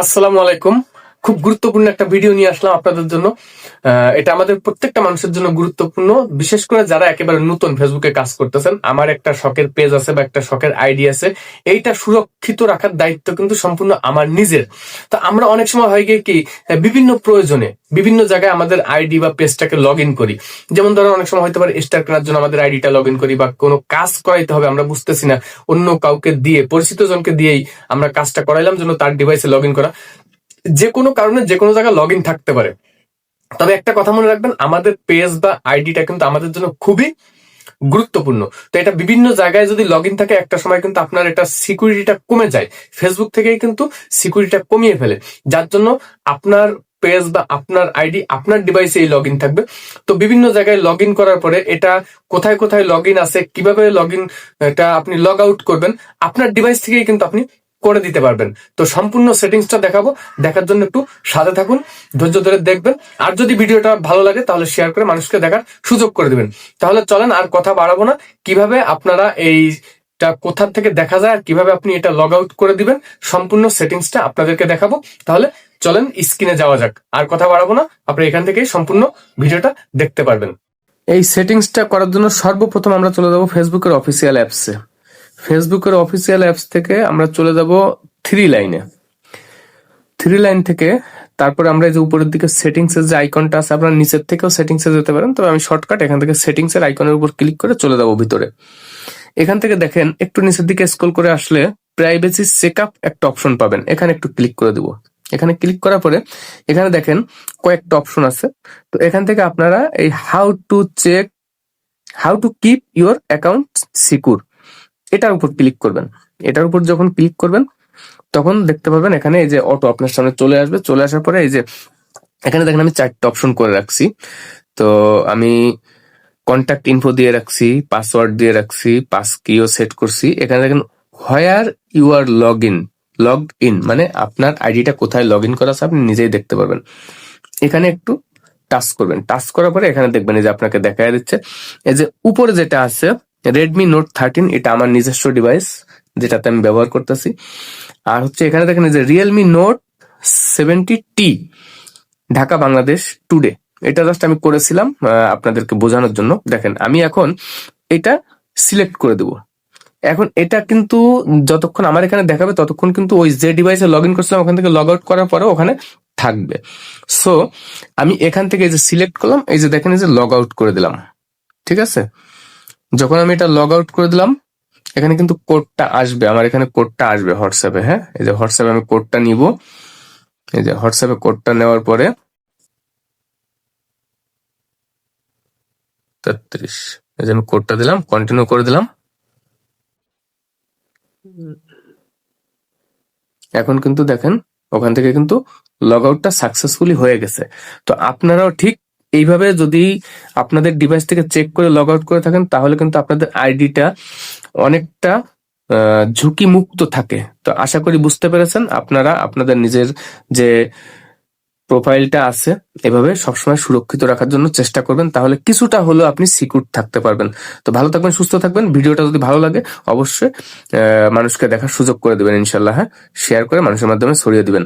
আসসালামু আলাইকুম। খুব গুরুত্বপূর্ণ একটা ভিডিও নিয়ে আসলাম আপনাদের জন্য। এটা আমাদের প্রত্যেকটা মানুষের জন্য গুরুত্বপূর্ণ, বিশেষ করে যারা একেবারে নতুন ফেসবুকে কাজ করতেছেন। আমার একটা শখের পেজ আছে বা একটা শখের আইডি আছে। এইটা সুরক্ষিত রাখার দায়িত্ব কিন্তু সম্পূর্ণ আমার নিজের। তো আমরা অনেক সময় হয় গিয়ে কি, বিভিন্ন প্রয়োজনে বিভিন্ন জায়গায় আমাদের আইডি বা পেজটাকে লগ ইন করি। যেমন ধরো অনেক সময় হতে পারে স্টার কেনার জন্য আমাদের আইডিটা লগ ইন করি বা কোনো কাজ করাইতে হবে, আমরা বুঝতেছি না। অন্য কাউকে দিয়ে, পরিচিত জনকে দিয়েই আমরা কাজটা করাইলাম জন্য তার ডিভাইসে লগ ইন করা। যে কোনো কারণে যে কোনো জায়গায় লগ থাকতে পারে। তবে একটা কথা মনে রাখবেন, আমাদের পেজ বা আইডিটা কিন্তু আমাদের জন্য খুবই গুরুত্বপূর্ণ। তো এটা বিভিন্ন জায়গায় যদি লগ থাকে, একটা সময় কিন্তু আপনার এটা সিকিউরিটিটা কমে যায়। ফেসবুক থেকেই কিন্তু সিকিউরিটিটা কমিয়ে ফেলে। যার জন্য আপনার পেজ বা আপনার আইডি আপনার ডিভাইসে এই লগ থাকবে। তো বিভিন্ন জায়গায় লগ করার পরে এটা কোথায় কোথায় লগ আছে, কীভাবে লগ এটা আপনি লগ আউট করবেন, আপনার ডিভাইস থেকেই কিন্তু আপনি করে দিতে পারবেন। তো সম্পূর্ণ সেটিংসটা দেখাবো। দেখার জন্য একটু সাথে থাকুন, ধৈর্য ধরে দেখবেন। আর যদি ভিডিওটা ভালো লাগে, তাহলে শেয়ার করে মানুষকে দেখার সুযোগ করে দিবেন। তাহলে চলেন, আর কথা বাড়াবো না। কীভাবে আপনারা এইটা কোথা থেকে দেখা যায়, আর কীভাবে আপনি এটা লগ আউট করে দিবেন, সম্পূর্ণ সেটিংসটা আপনাদেরকে দেখাবো। তাহলে চলেন স্ক্রিনে যাওয়া যাক। আর কথা বাড়াবো না, আপনি এখান থেকেই সম্পূর্ণ ভিডিওটা দেখতে পারবেন। এই সেটিংসটা করার জন্য সর্বপ্রথম আমরা চলে যাব ফেসবুকের অফিসিয়াল অ্যাপসে ফেসবুকের অফিসিয়াল অ্যাপস থেকে আমরা চলে যাব থ্রি লাইনে থ্রি লাইন থেকে তারপরে আমরা যে উপরের দিকে সেটিংস এর যে আইকনটা আছে, আপনারা নিচের থেকেও সেটিংস এ যেতে পারেন, তবে আমি শর্টকাট এখান থেকে সেটিংস এর আইকনের উপর ক্লিক করে চলে যাব ভিতরে। এখান থেকে দেখেন, একটু নিচের দিকে স্ক্রল করে আসলে প্রাইভেসি চেকআপ একটা অপশন পাবেন। এখানে একটু ক্লিক করে দিব। এখানে ক্লিক করার পরে এখানে দেখেন কয়েকটা অপশন আছে। তো এখান থেকে আপনারা এই how to check how to keep your account secure এটার উপর ক্লিক করবেন। এটার উপর যখন ক্লিক করবেন, তখন দেখতে পাবেন এখানে এই যে অটো আপনার সামনে চলে আসবে। চলে আসার পরে এই যে, এখানে দেখেন আমি চারটে অপশন করে রাখছি। তো আমি কন্ট্যাক্ট ইনফো দিয়ে রাখছি পাসওয়ার্ড দিয়ে রাখছি পাস কিও সেট করছি। এখানে দেখেন where you are log in log in মানে আপনার আইডিটা কোথায় লগ ইন করা আছে আপনি নিজেই দেখতে পারবেন। এখানে একটু টাচ করবেন। টাচ করার পরে এখানে দেখবেন এই যে আপনাকে দেখা দিচ্ছে। এই যে উপরে যেটা আছে রেডমি নোট থার্টিন এটা আমার নিজস্ব ডিভাইস যেটাতে আমি ব্যবহার করতেছি। আর হচ্ছে এখানে দেখেন যে রিয়েলমি নোট সেভেন্টি টি ঢাকা, বাংলাদেশ টুডে এটা জাস্ট আমি করেছিলাম আপনাদেরকে বোঝানোর জন্য। দেখেন, আমি এখন এটা সিলেক্ট করে দেব। এখন এটা কিন্তু যতক্ষণ আমার এখানে দেখাবে, ততক্ষণ কিন্তু ওই যে ডিভাইসে লগ ইন করছিলাম, ওখান থেকে লগ আউট করার পরে ওখানে থাকবে। সো আমি এখান থেকে এই যে সিলেক্ট করলাম, এই যে দেখেন এই যে লগ আউট করে দিলাম। ঠিক আছে? যখন আমি এটা লগ আউট করে দিলাম, এখানে কিন্তু কোডটা আসবে। আমার এখানে কোডটা আসবে হোয়াটসঅ্যাপে হ্যাঁ? এই যে হোয়াটসঅ্যাপে আমি কোডটা নিব। এই যে হোয়াটসঅ্যাপে কোডটা নেওয়ার পরে, তেত্রিশ। এই যে আমি কোডটা দিলাম কন্টিনিউ করে দিলাম। এখন কিন্তু দেখেন, ওখান থেকে কিন্তু লগ আউটটা সাকসেসফুলি হয়ে গেছে। তো আপনারাও ঠিক এইভাবে যদি আপনাদের ডিভাইস থেকে চেক করে লগ আউট করে থাকেন, তাহলে কিন্তু আপনাদের আইডিটা অনেকটা ঝুঁকি মুক্ত থাকে। তো আশা করি বুঝতে পেরেছেন, আপনারা আপনাদের নিজের যে প্রোফাইলটা আছে, এভাবে সবসময় সুরক্ষিত রাখার জন্য চেষ্টা করবেন, তাহলে কিছুটা হলেও আপনি সিকিউর থাকতে পারবেন। তো ভালো থাকবেন, সুস্থ থাকবেন। ভিডিওটা যদি ভালো লাগে, অবশ্যই মানুষকে দেখার সুযোগ করে দেবেন ইনশাল্লাহ হ্যাঁ? শেয়ার করে মানুষের মাধ্যমে ছড়িয়ে দিবেন।